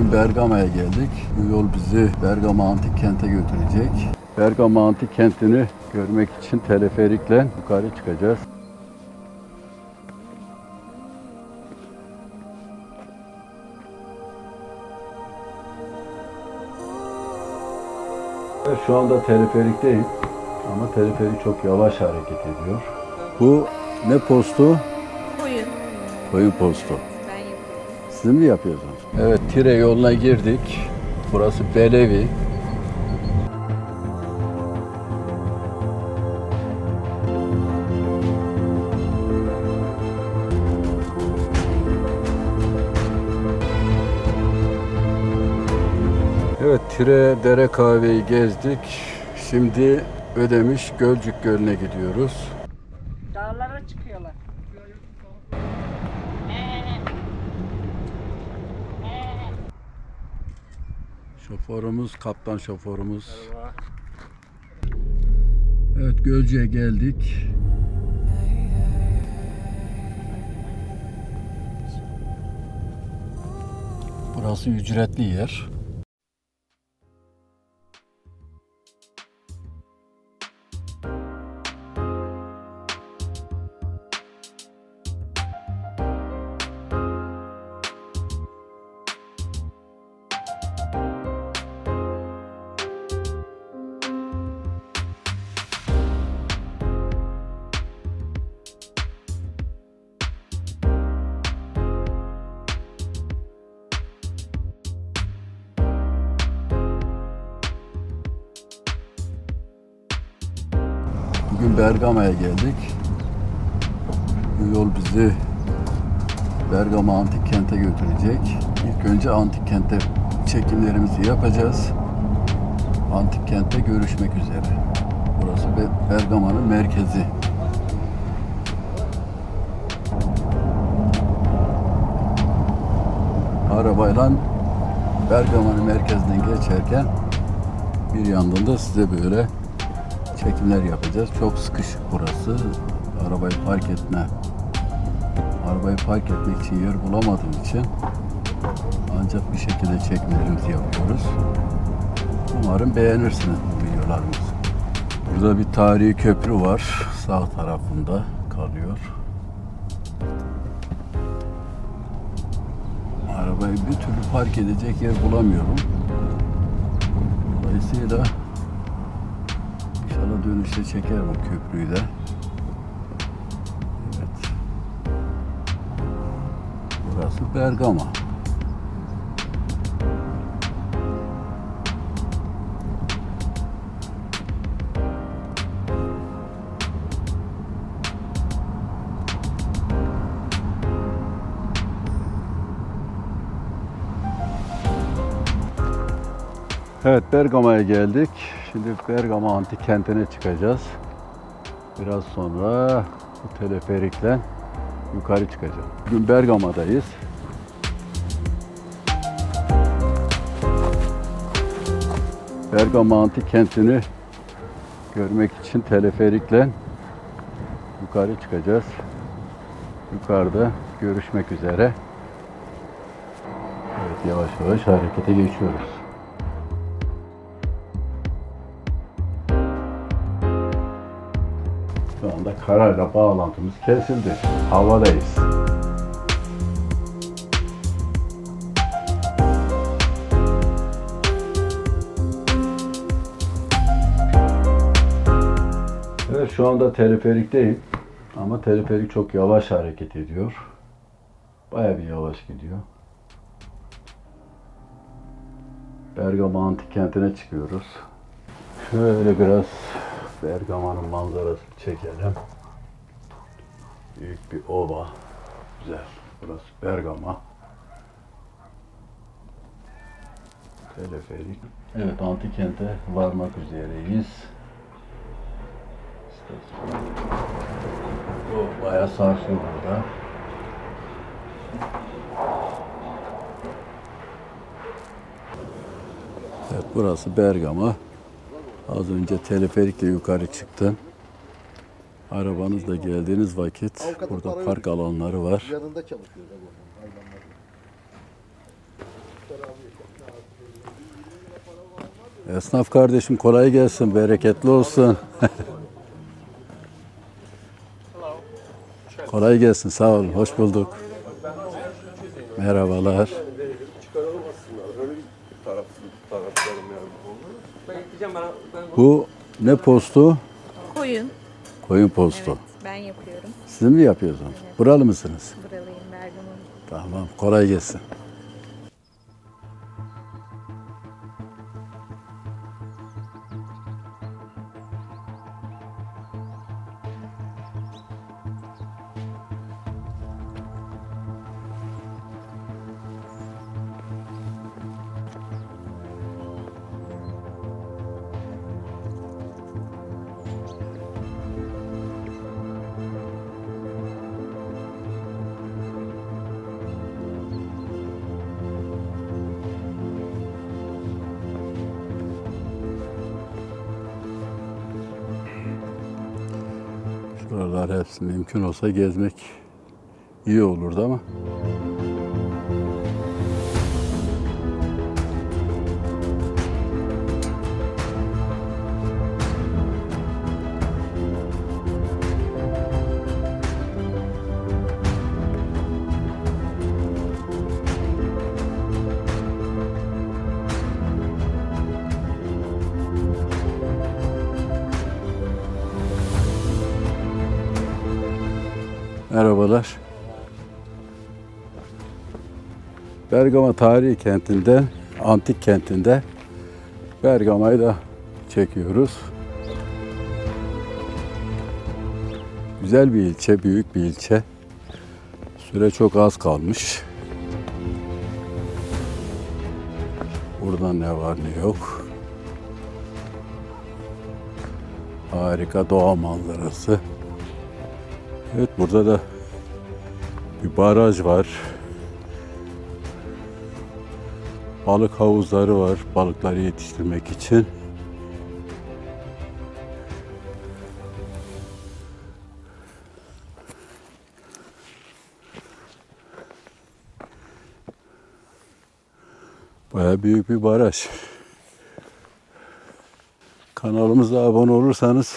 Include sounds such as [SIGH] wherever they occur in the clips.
Bugün Bergama'ya geldik. Bu yol bizi Bergama Antik Kent'e götürecek. Bergama Antik Kent'ini görmek için teleferikle yukarı çıkacağız. Şu anda teleferikteyim. Ama teleferik çok yavaş hareket ediyor. Bu ne postu? Koyun. Koyun postu. Siz mi yapıyorsunuz? Evet, Tire yoluna girdik. Burası Belevi. Evet, Tire Dere Kahveyi gezdik. Şimdi Ödemiş Gölcük Gölü'ne gidiyoruz. Şoförümüz, kaptan şoförümüz. Evet, Gölcük'e geldik. Burası ücretli yer. Bergama'ya geldik. Bu yol bizi Bergama Antik Kent'e götürecek. İlk önce Antik Kent'te çekimlerimizi yapacağız. Antik Kent'te görüşmek üzere. Burası Be- Bergama'nın merkezi. Arabayla Bergama'nın merkezinden geçerken bir yandan da size böyle çekimler yapacağız. Çok sıkışık burası. Arabayı park etme. Arabayı park etmek için yer bulamadığım için ancak bir şekilde çekimlerimizi yapıyoruz. Umarım beğenirsiniz bu videolarımızı. Burada bir tarihi köprü var. Sağ tarafında kalıyor. Arabayı bir türlü park edecek yer bulamıyorum. Dolayısıyla dönüşte çeker bu köprüyü de. Evet. Burası Bergama. Evet Bergama'ya geldik. Şimdi Bergama antik kentine çıkacağız. Biraz sonra bu teleferikle yukarı çıkacağız. Bugün Bergama'dayız. Bergama antik kentini görmek için teleferikle yukarı çıkacağız. Yukarıda görüşmek üzere. Evet yavaş yavaş harekete geçiyoruz. Şu anda karayla bağlantımız kesildi. Havadayız. Evet şu anda teleferikteyim. Ama teleferik çok yavaş hareket ediyor. Baya bir yavaş gidiyor. Bergama Antik Kenti'ne çıkıyoruz. Şöyle biraz Bergama'nın manzarasını çekelim. Büyük bir ova. Güzel. Burası Bergama. Teleferik. Evet antik kente varmak üzereyiz. O bayağı sarsıyor burada. Evet burası Bergama. Az önce teleferikle yukarı çıktım. Arabanızla geldiğiniz vakit Avukata burada para park alanları var. Yanında çalışıyor. Esnaf kardeşim kolay gelsin, bereketli olsun. kolay gelsin, sağ olun, hoş bulduk. Merhabalar. Bu ne postu? Koyun. Koyun postu. Ben yapıyorum. Siz mi yapıyorsunuz? Buralı mısınız? Buralıyım Bergama. Tamam, kolay gelsin. Şuralar hepsi mümkün olsa gezmek iyi olurdu ama. Merhabalar. Bergama tarihi kentinde, antik kentinde Bergama'yı da çekiyoruz. Güzel bir ilçe, büyük bir ilçe. Süre çok az kalmış. Burada ne var ne yok. Harika doğa manzarası. Evet burada da bir baraj var. Balık havuzları var balıkları yetiştirmek için. Baya büyük bir baraj. Kanalımıza abone olursanız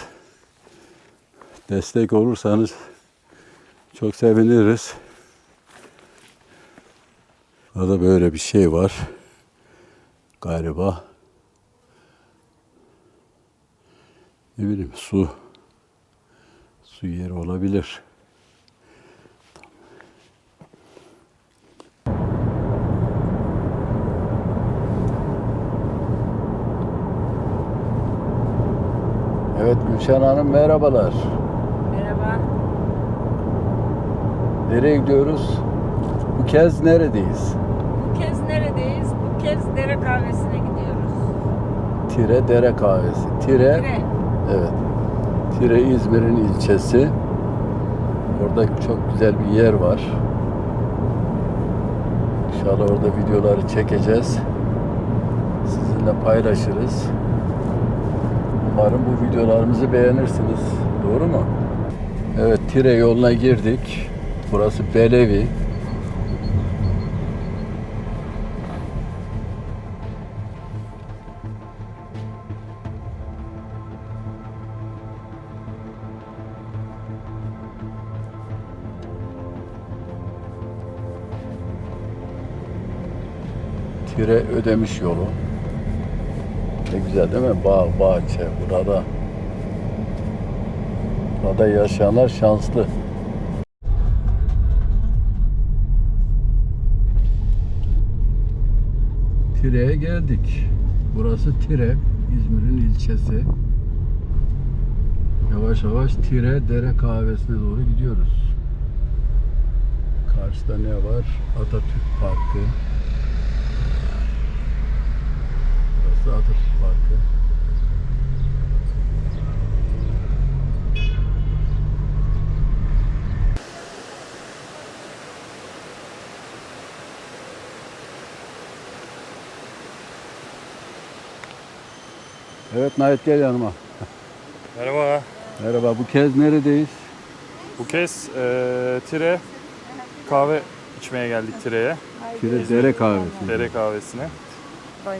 destek olursanız çok seviniriz. Burada böyle bir şey var. Galiba. Ne bileyim su. Su yeri olabilir. Evet Gülşen Hanım merhabalar. Merhaba. Nereye gidiyoruz? Bu kez neredeyiz? Bu kez neredeyiz? Bu kez dere kahvesine gidiyoruz. Tire Dere Kahvesi. Tire, Tire. evet. Tire İzmir'in ilçesi. Orada çok güzel bir yer var. İnşallah orada videoları çekeceğiz. Sizinle paylaşırız. Umarım bu videolarımızı beğenirsiniz. Doğru mu? Evet, Tire yoluna girdik. Burası Belevi. Tire Ödemiş yolu. Ne güzel değil mi? Bağ, bahçe burada. Burada yaşayanlar şanslı. Tire'ye geldik. Burası Tire, İzmir'in ilçesi. Yavaş yavaş Tire Dere Kahvesi'ne doğru gidiyoruz. Karşıda ne var? Atatürk Parkı. Burası Atatürk Parkı. Evet Nait gel yanıma. Merhaba. Merhaba bu kez neredeyiz? Bu kez e, Tire kahve içmeye geldik Tire'ye. Tire dere kahvesi. Dere kahvesine. Bay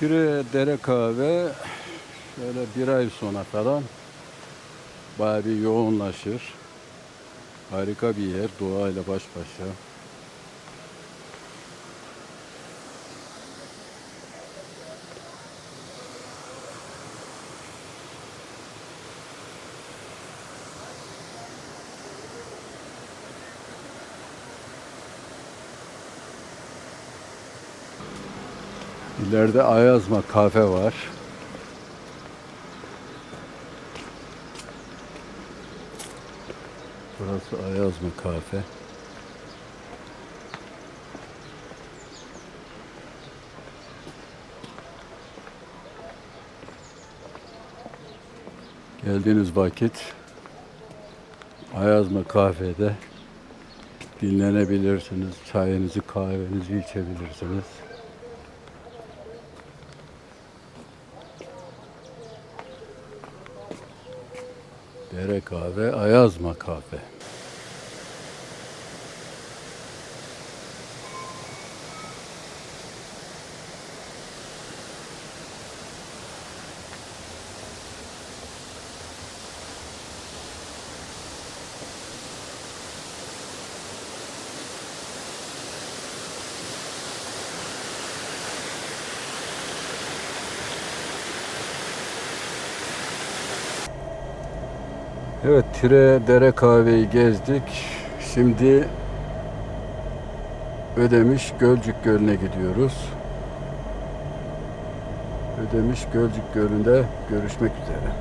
Tire dere kahve şöyle bir ay sonra falan bayağı bir yoğunlaşır. Harika bir yer doğayla baş başa. İleride Ayazma kafe var. Burası Ayazma kafe. Geldiğiniz vakit Ayazma kafede dinlenebilirsiniz. Çayınızı, kahvenizi içebilirsiniz. Dere kahve, Ayazma kahve. Evet, Tire Dere Kahve'yi gezdik. Şimdi Ödemiş Gölcük Gölü'ne gidiyoruz. Ödemiş Gölcük Gölü'nde görüşmek üzere.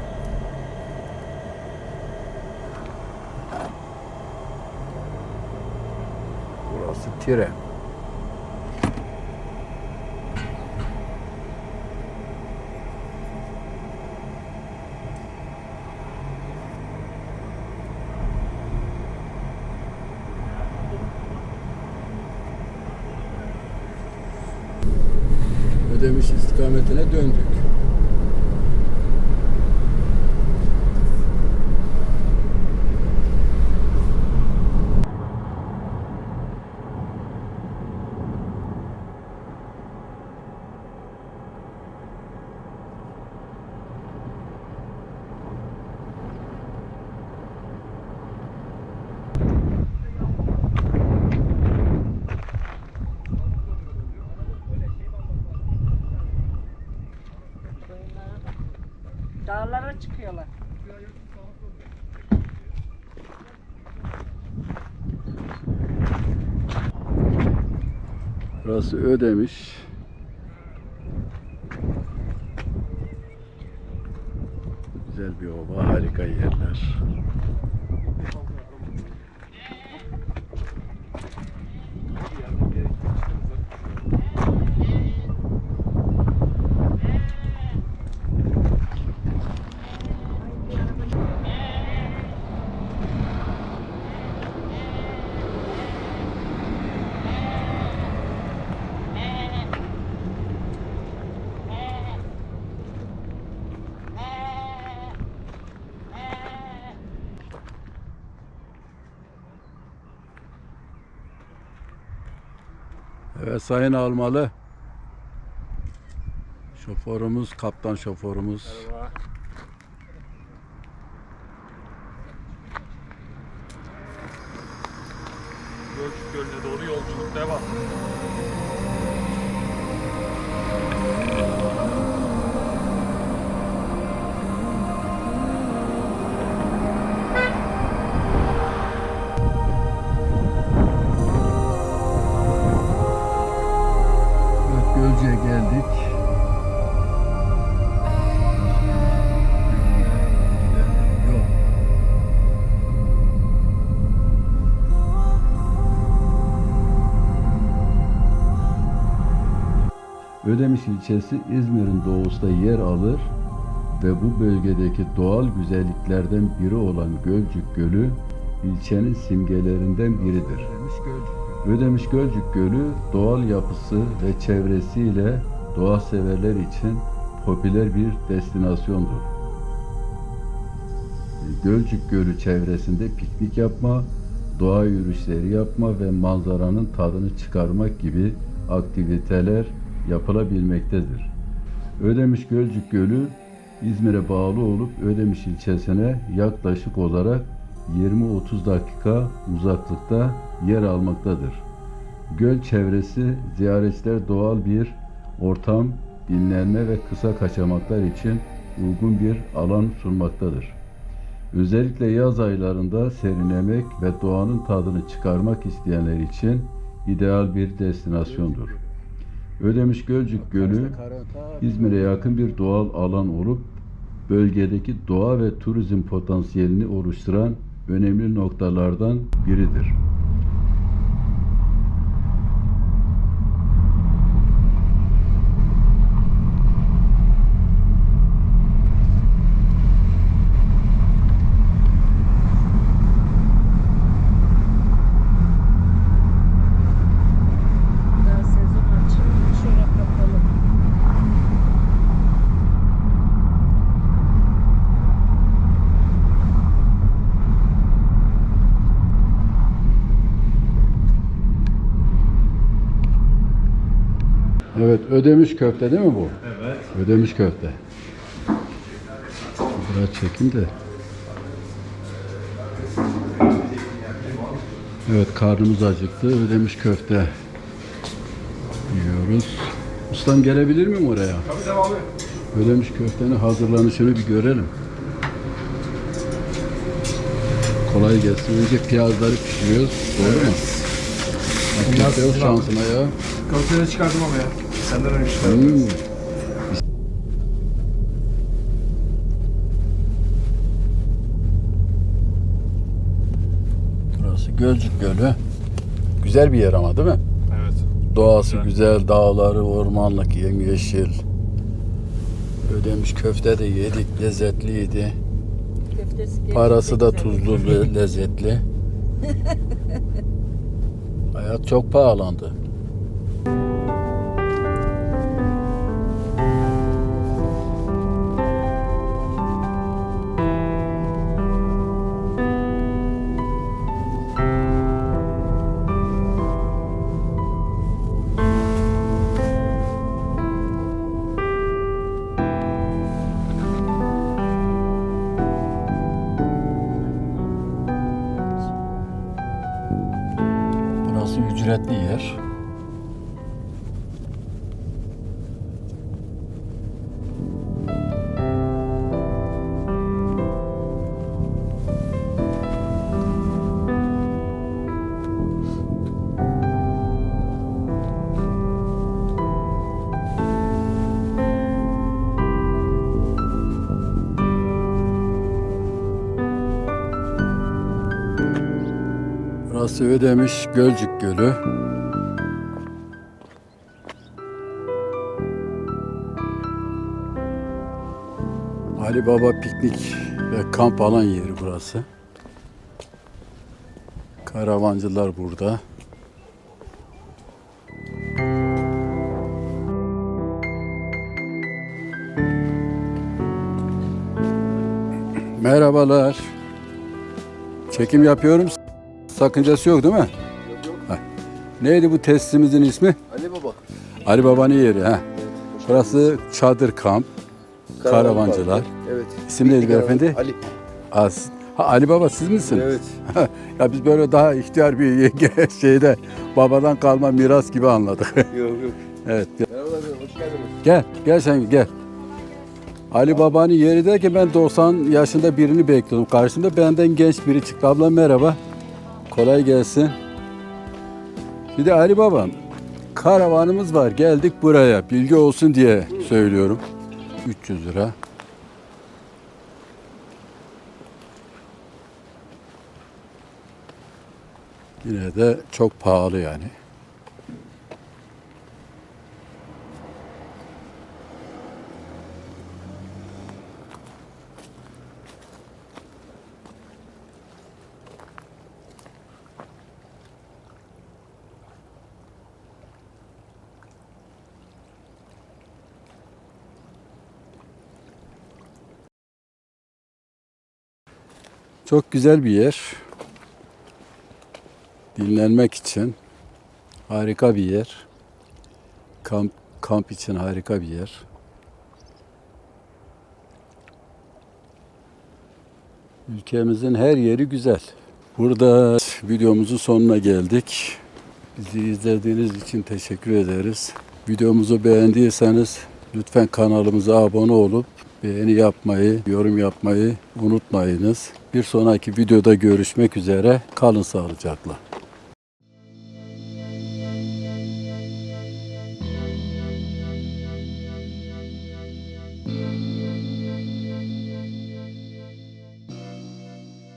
Burası Tire. Ödemiş istikametine döndük. Burası Ödemiş. Güzel bir ova, harika yerler. Evet Sayın Almalı. Şoförümüz, kaptan şoförümüz. Merhaba. Ödemiş ilçesi İzmir'in doğusunda yer alır ve bu bölgedeki doğal güzelliklerden biri olan Gölcük Gölü ilçenin simgelerinden biridir. Ödemiş Gölcük Gölü doğal yapısı ve çevresiyle doğa severler için popüler bir destinasyondur. Gölcük Gölü çevresinde piknik yapma, doğa yürüyüşleri yapma ve manzaranın tadını çıkarmak gibi aktiviteler yapılabilmektedir. Ödemiş Gölcük Gölü İzmir'e bağlı olup Ödemiş ilçesine yaklaşık olarak 20-30 dakika uzaklıkta yer almaktadır. Göl çevresi ziyaretçiler doğal bir ortam, dinlenme ve kısa kaçamaklar için uygun bir alan sunmaktadır. Özellikle yaz aylarında serinlemek ve doğanın tadını çıkarmak isteyenler için ideal bir destinasyondur. Ödemiş Gölcük Gölü İzmir'e yakın bir doğal alan olup bölgedeki doğa ve turizm potansiyelini oluşturan önemli noktalardan biridir. Evet, ödemiş köfte değil mi bu? Evet. Ödemiş köfte. Biraz çekim de. Evet, karnımız acıktı. Ödemiş köfte yiyoruz. Ustam gelebilir miyim oraya? Tabii devam et. Ödemiş köftenin hazırlanışını bir görelim. Kolay gelsin. Önce piyazları pişiriyoruz. Doğru mu? Afiyet olsun şansına ya. Köfteleri çıkardım ama ya. Senden önce Hmm. Burası Gölcük Gölü. Güzel bir yer ama değil mi? Evet. Doğası Güzel. güzel, dağları, ormanlık, yemyeşil. Ödemiş köfte de yedik, lezzetliydi. Köftesi Parası da gerçekten güzel. tuzlu ve lezzetli. [LAUGHS] Hayat çok pahalandı. Ödemiş Gölcük Gölü. Ali Baba piknik ve kamp alan yeri burası. Karavancılar burada. Merhabalar. Çekim yapıyorum. Sakıncası yok değil mi? Heh. Neydi bu testimizin ismi? Ali Baba. Ali Baba'nın yeri. ha. Burası çadır kamp. Karavancılar. Evet. İsim neydi beyefendi? Ali. Az. Ha, Ali Baba siz misiniz? Evet. [LAUGHS] ya biz böyle daha ihtiyar bir [LAUGHS] şeyde babadan kalma miras gibi anladık. Yok yok. [LAUGHS] evet. Merhabalar hoş geldiniz. Gel, gel sen gel. Ali Baba'nın yeri der ki ben 90 yaşında birini bekliyordum. Karşımda benden genç biri çıktı. Abla merhaba. Kolay gelsin. Bir de Ali Babam, karavanımız var. Geldik buraya. Bilgi olsun diye söylüyorum. 300 lira. Yine de çok pahalı yani. Çok güzel bir yer. Dinlenmek için harika bir yer. Kamp kamp için harika bir yer. Ülkemizin her yeri güzel. Burada videomuzun sonuna geldik. Bizi izlediğiniz için teşekkür ederiz. Videomuzu beğendiyseniz lütfen kanalımıza abone olup beğeni yapmayı, yorum yapmayı unutmayınız. Bir sonraki videoda görüşmek üzere. Kalın sağlıcakla.